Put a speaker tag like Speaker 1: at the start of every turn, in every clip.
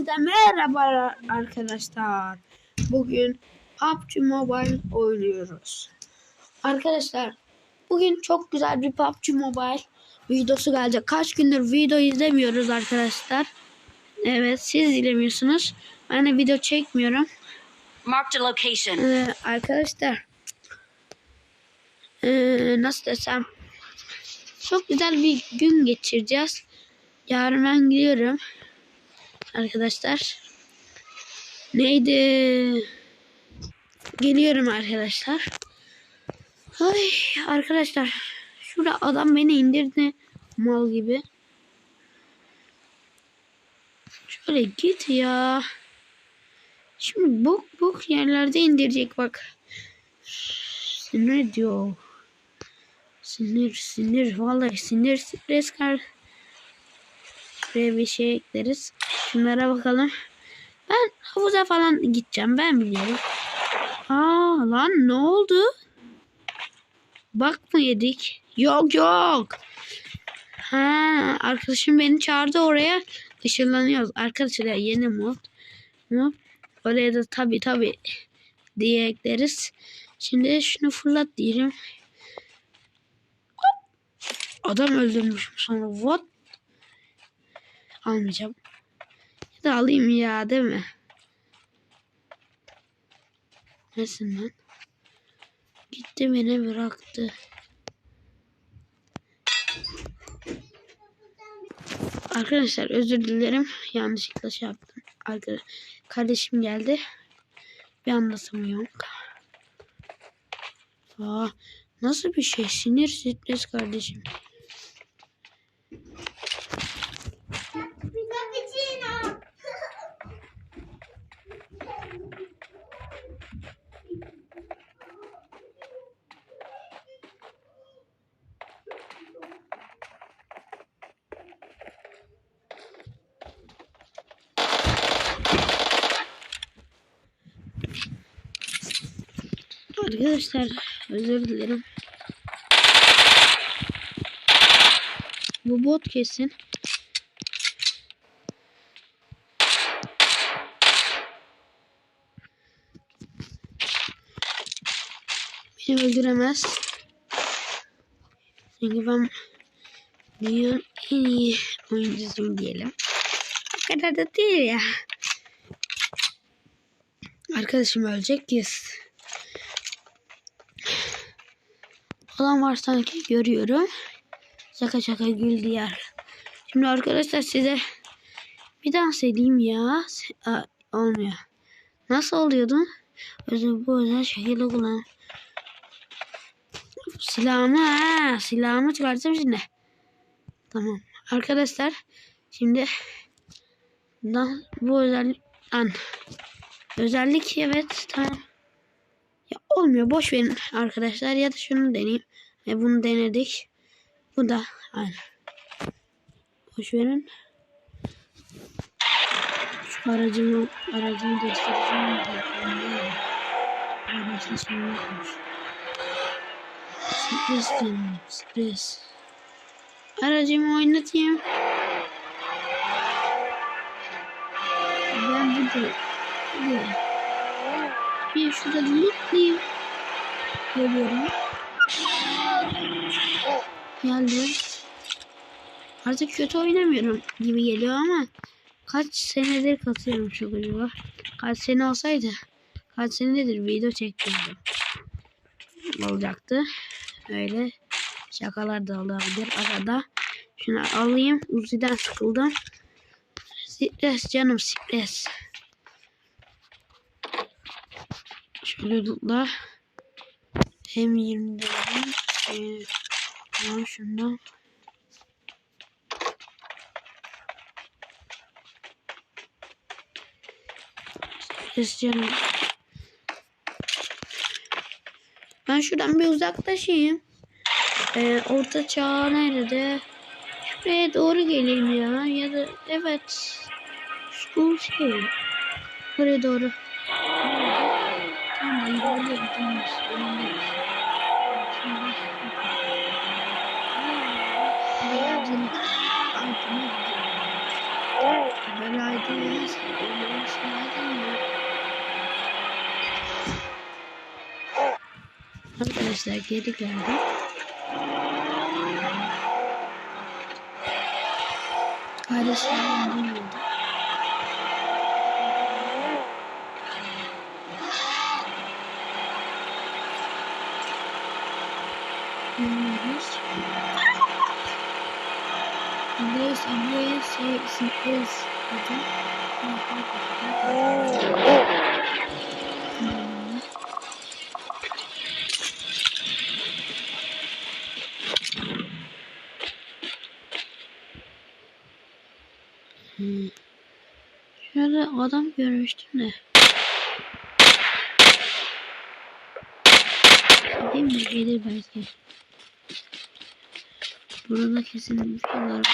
Speaker 1: Hepinize merhaba arkadaşlar. Bugün PUBG Mobile oynuyoruz. Arkadaşlar bugün çok güzel bir PUBG Mobile videosu gelecek. Kaç gündür video izlemiyoruz arkadaşlar. Evet siz izlemiyorsunuz. Ben de video çekmiyorum.
Speaker 2: Marked a location.
Speaker 1: Ee, arkadaşlar ee, nasıl desem çok güzel bir gün geçireceğiz. Yarın ben gidiyorum. Arkadaşlar. Neydi? Geliyorum arkadaşlar. Ay arkadaşlar. Şurada adam beni indirdi. Mal gibi. Şöyle git ya. Şimdi bok bok yerlerde indirecek bak. Sinir diyor. Sinir sinir vallahi sinir stres kar. Şuraya bir şey ekleriz. Şunlara bakalım. Ben havuza falan gideceğim ben biliyorum. Aa lan ne oldu? Bak mı yedik? Yok yok. Ha arkadaşım beni çağırdı oraya. Işınlanıyoruz. Arkadaşlar yeni mod. mod. Oraya da tabi tabi diye ekleriz. Şimdi şunu fırlat diyelim. Adam öldürmüşüm sonra. What? Almayacağım. Ya da alayım ya değil mi? Nesin lan? Gitti beni bıraktı. Arkadaşlar özür dilerim. Yanlışlıkla şey yaptım. Arkadaş, kardeşim geldi. Bir anlatamıyorum. Aa, nasıl bir şey? Sinir stres kardeşim. Arkadaşlar özür dilerim. Bu bot kesin. Beni öldüremez. Çünkü ben dünyanın en iyi oyuncusuyum diyelim. O kadar da değil ya. Arkadaşım ölecek yes. Falan var sanki görüyorum. Şaka şaka güldü yer. Şimdi arkadaşlar size bir dans edeyim ya. Aa, olmuyor. Nasıl oluyordu? Özel bu özel şekilde kullan. Silahımı ha, silahımı çıkartacağım şimdi. Tamam. Arkadaşlar şimdi dans, bu özellik an özellik evet tamam. Ya olmuyor boş verin arkadaşlar ya da şunu deneyeyim. E bunu denedik. Bu da aynı. Boş verin. Şu aracımı aracımı değiştireceğim. Aracın şey yokmuş. Stres diyorum. Stres. Aracımı oynatayım. Ben burada. burada. Bir şurada lootlayayım. Geliyorum. Geldim. Artık kötü oynamıyorum gibi geliyor ama kaç senedir katıyorum şu gruba. Kaç sene olsaydı kaç senedir video çektirdim. Olacaktı. Öyle şakalar da olabilir arada. Şunu alayım. Uzi'den sıkıldım. Stres canım stres. Şöyle tutla. Hem 20 dedim. Ee, tamam şundan. Canım. Ben şuradan bir uzaklaşayım. Ee, orta çağ nerede? Şuraya doğru geleyim ya. Ya da evet. Şu şey. Buraya doğru. Tamam ilerliyorum. Tamam. İlerliyorum. Şimdi- Hayatın altına gidiyorum. Belaydı olmaz. Olmaz. Arkadaşlar geri geldim. Kardeşlerim Andreas, Andreas, say, is, okay? Hmm. Şurada adam görmüştüm de. Gideyim mi? Gelir belki. Burada kesin bir şeyler var.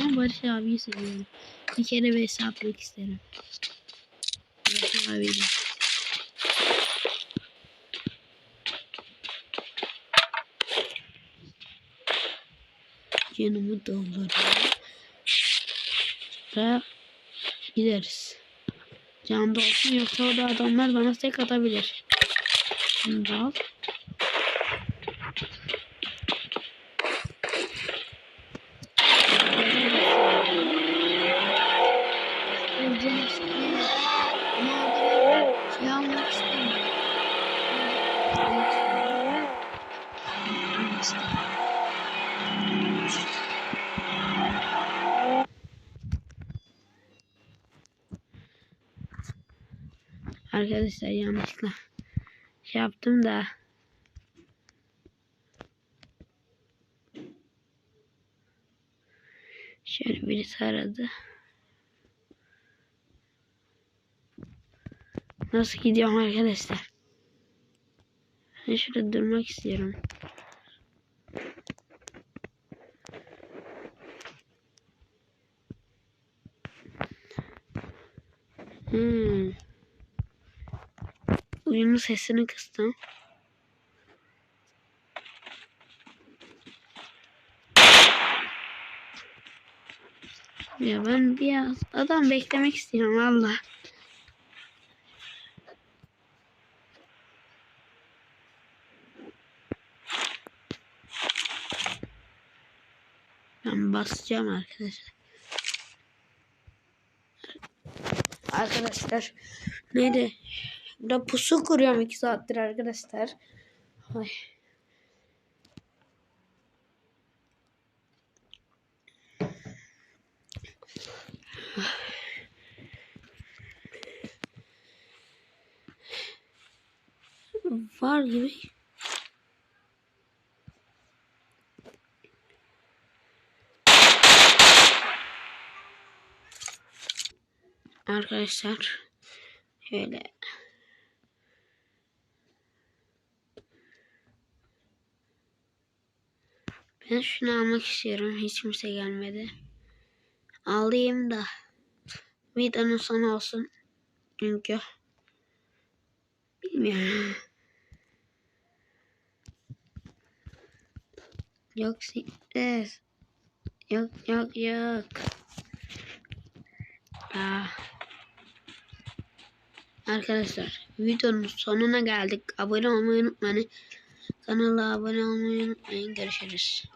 Speaker 1: Ama Barış abiyi seviyorum. Bir kere bir hesaplık isterim. Barış abiyle. Canımı dolduruyor. Ve gideriz. Can dolsun yoksa orada adamlar bana tek atabilir. Da al. Arkadaşlar yanlışlıkla şey yaptım da şöyle birisi aradı. Nasıl gidiyorum arkadaşlar? Ben şurada durmak istiyorum. Hmm. Oyunun sesini kıstım. Ya ben biraz adam beklemek istiyorum valla. Ben basacağım arkadaşlar. Arkadaşlar neydi? Burada pusu kuruyorum iki saattir arkadaşlar. Ay. Var gibi. Arkadaşlar şöyle Ben şunu almak istiyorum. Hiç kimse gelmedi. Alayım da videonun sonu olsun. Çünkü bilmiyorum. Yok stres. Yok yok yok. Ah. Arkadaşlar videonun sonuna geldik. Abone olmayı unutmayın. Kanala abone olmayı unutmayın. Görüşürüz.